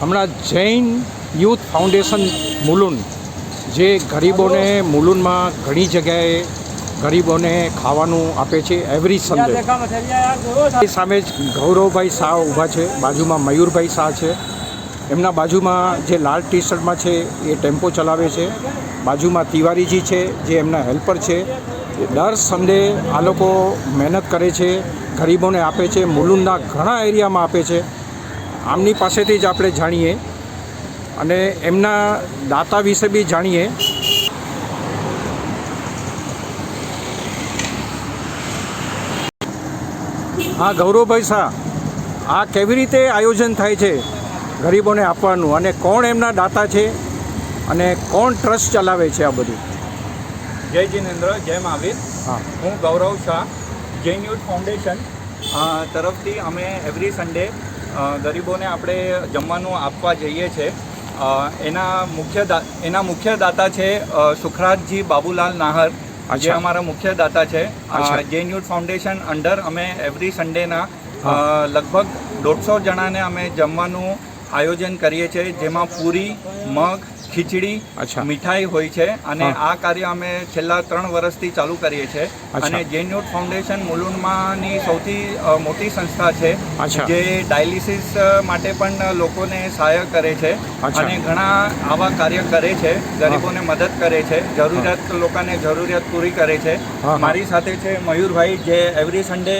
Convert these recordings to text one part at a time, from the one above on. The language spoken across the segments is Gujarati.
હમણાં જૈન યુથ ફાઉન્ડેશન મુલુન, જે ગરીબોને મુલુનમાં ઘણી જગ્યાએ ગરીબોને ખાવાનું આપે છે એવરી સન્ડે એ સામે જ ગૌરવભાઈ શાહ ઊભા છે, બાજુમાં મયુરભાઈ શાહ છે. એમના બાજુમાં જે લાલ ટી શર્ટમાં છે એ ટેમ્પો ચલાવે છે. બાજુમાં તિવારીજી છે, જે એમના હેલ્પર છે. દર સન્ડે આ લોકો મહેનત કરે છે, ગરીબોને આપે છે, મુલુનના ઘણા એરિયામાં આપે છે. આમની પાસેથી જ આપણે જાણીએ અને એમના દાતા વિશે બી જાણીએ. હા ગૌરવભાઈ શાહ આ કેવી રીતે આયોજન થાય છે ગરીબોને આપવાનું અને કોણ એમના દાતા છે અને કોણ ટ્રસ્ટ ચલાવે છે આ બધું? જય જિનેન્દ્ર જય મહાવીર. હા. હું ગૌરવ શાહ જૈન યુથ ફાઉન્ડેશન. તરફથી અમે એવરી સન્ડે ગરીબોને આપણે જમવાનું આપવા જઈએ છીએ. એના મુખ્ય એના મુખ્ય દાતા છે સુખરાજજી બાબુલાલ નાહર જે અમારા મુખ્ય દાતા છે. જૈન યુથ ફાઉન્ડેશન અંડર અમે એવરી સન્ડેના લગભગ દોઢસો જણાને અમે જમવાનું આયોજન કરીએ છીએ જેમાં પૂરી મગ ખીચડી. મીઠાઈ હોય છે અને આ કાર્ય અમે છેલ્લા ત્રણ વર્ષથી ચાલુ કરીએ છીએ. અને જેન્યુટ ફાઉન્ડેશન મુલુંડમાંની સૌથી મોટી સંસ્થા છે જે ડાયાલિસિસ માટે પણ લોકોને સહાય કરે છે અને ઘણા આવા કાર્ય કરે છે ગરીબોને મદદ કરે છે જરૂરિયાત લોકોને જરૂરિયાત પૂરી કરે છે. મારી સાથે છે મયુરભાઈ જે એવરી સન્ડે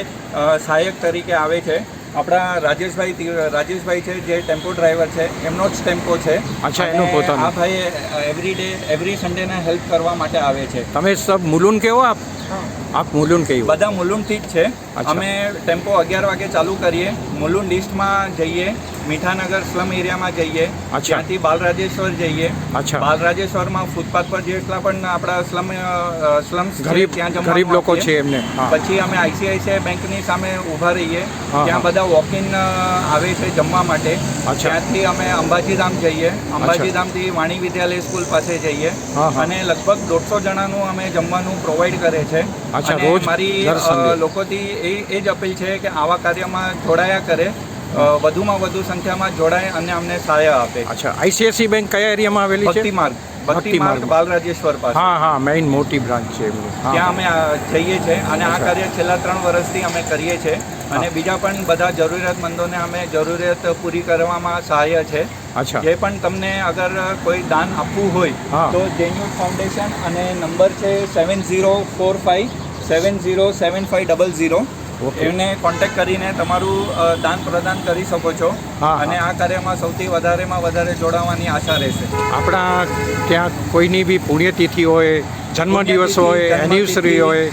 સહાયક તરીકે આવે છે. આપણા રાજેશભાઈ રાજેશભાઈ છે જે ટેમ્પો ડ્રાઈવર છે એમનો જ ટેમ્પો છે. અચ્છા, એનો પોતાનું. આ ભાઈ એવરી ડે એવરી સન્ડેને હેલ્પ કરવા માટે આવે છે. તમે સબ મુલુન કેવો આપ? આપ મુલુન કેવો બધા મુલુંડથી જ છે. અમે ટેમ્પો અગિયાર વાગે ચાલુ કરીએ. મુલુંડ લિસ્ટમાં જઈએ મીઠાનગર સ્લમ એરિયામાં જઈએ. ત્યાંથી બાલરાજેશ્વર જઈએ અચ્છા. બાલરાજેશ્વરમાં ફૂટપાથ પર જેટલા પણ આપણા સ્લમ ગરીબ ત્યાં ગરીબ લોકો છે એમને પછી અમે આઈસીઆઈસીઆઈ બેંકની સામે ઊભા રહીએ ત્યાં. બધા વોકિંગ આવે છે જમવા માટે. ત્યાંથી અમે અંબાજી ધામ જઈએ અંબાજી ધામથી વાણી વિદ્યાલય સ્કૂલ પાસે જઈએ. અને લગભગ દોઢસો જણાનું અમે જમવાનું પ્રોવાઈડ કરે છે અને મારી. લોકોથી એ એ જ અપીલ છે કે આવા કાર્યમાં જોડાયા કરે વધુમાં વધુ સંખ્યામાં જોડાય અને અમને સહાય આપે. અચ્છા આઈસીઆઈસી બેંક કયા એરિયામાં આવેલી છે? ભક્તિ માર્ગ ભક્તિ માર્ગ. બાલરાજેશ્વર પાસે. હા હા મેઇન મોટી બ્રાન્ચ છે ત્યાં અમે જઈએ છીએ અને આ કાર્ય છેલ્લા ત્રણ વર્ષથી અમે કરીએ છીએ. અને બીજા પણ બધા જરૂરિયાતમંદોને અમે જરૂરિયાત પૂરી કરવામાં સહાય છે. અચ્છા. જે પણ તમને અગર કોઈ દાન આપવું હોય તો જેન્યુટ ફાઉન્ડેશન અને નંબર છે seven zero four five seven zero seven five double zero. એમને કોન્ટેક્ટ કરીને તમારું દાન પ્રદાન કરી શકો છો. હા, અને આ કાર્યમાં સૌથી વધારેમાં વધારે જોડાવાની આશા રહેશે. આપણા ત્યાં કોઈની બી પુણ્યતિથિ હોય જન્મદિવસ હોય એનિવર્સરી હોય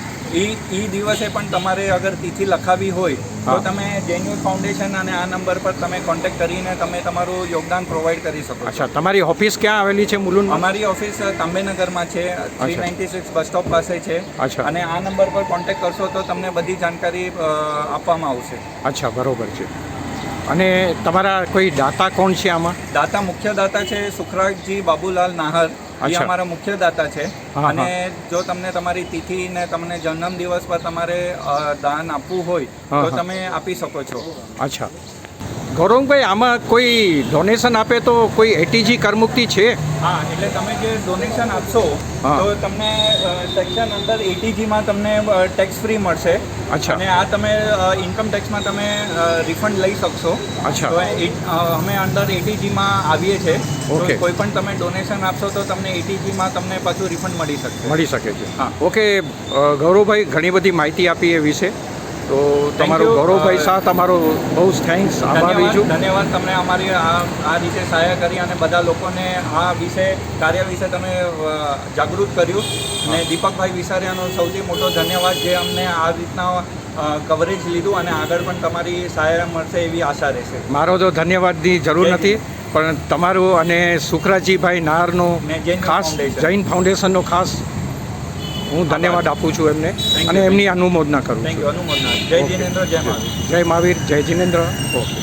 ઈ એ દિવસે પણ તમારે અગર તિથિ લખાવી હોય તો તમે જેન્યુઅલ ફાઉન્ડેશન અને આ નંબર પર તમે કોન્ટેક્ટ કરીને તમે તમારું યોગદાન પ્રોવાઈડ કરી શકો અચ્છા તમારી ઓફિસ ક્યાં આવેલી છે મુલુન અમારી ઓફિસ તાંબેનગરમાં છે three ninety six bus stop પાસે છે. અચ્છા. અને આ નંબર પર કોન્ટેક્ટ કરશો તો તમને બધી જાણકારી આપવામાં આવશે. અચ્છા બરોબર છે. અને તમારા કોઈ દાતા કોણ છે આમાં? દાતા મુખ્ય દાતા છે સુખરાજજી બાબુલાલ નાહર. એ અમારા મુખ્ય દાતા છે અને જો તમને તમારી તિથિ ને તમને જન્મ દિવસ પર તમારે દાન આપવું હોય તો તમે આપી શકો છો. અચ્છા. ગૌરવભાઈ આમાં કોઈ ડોનેશન આપે તો કોઈ એટીજી કરમુક્તિ છે હા એટલે તમે જે ડોનેશન આપશો. તો તમને સેક્શન અંદર એટીજીમાં તમને ટેક્સ ફ્રી મળશે અચ્છા. અને આ તમે ઇન્કમ ટેક્સમાં તમે રિફંડ લઈ શકશો અચ્છા. તો અમે અંદર એટીજીમાં આવીએ છીએ ઓકે. કોઈ પણ તમે ડોનેશન આપશો તો તમને એટીજીમાં તમને પાછું રિફંડ મળી શકે મળી શકે છે હા. ઓકે ગૌરવભાઈ ઘણી બધી માહિતી આપી એ વિશે તો તમારો. ગૌરવભાઈ શાહ તમારો બહુ થેન્ક્સ આભારી છું ધન્યવાદ તમને અમારી આ રીતે સહાય કરી અને બધા લોકોને આ વિશે કાર્ય વિશે તમે જાગૃત કર્યું. અને દીપકભાઈ વિસારિયાનો સૌથી મોટો ધન્યવાદ જે અમને આ રીતના કવરેજ લીધું અને આગળ પણ તમારી સહાય મળશે એવી આશા રહેશે. મારો તો ધન્યવાદની જરૂર નથી પણ તમારું અને સુખરાજીભાઈ નારનો ખાસ. જૈન ફાઉન્ડેશનનો ખાસ હું ધન્યવાદ આપું છું એમને. અને એમની અનુમોદના કરું છું. અનુમોદના. જય જિનેન્દ્ર જય મહાવીર. જય મહાવીર જય જિનેન્દ્ર. ઓકે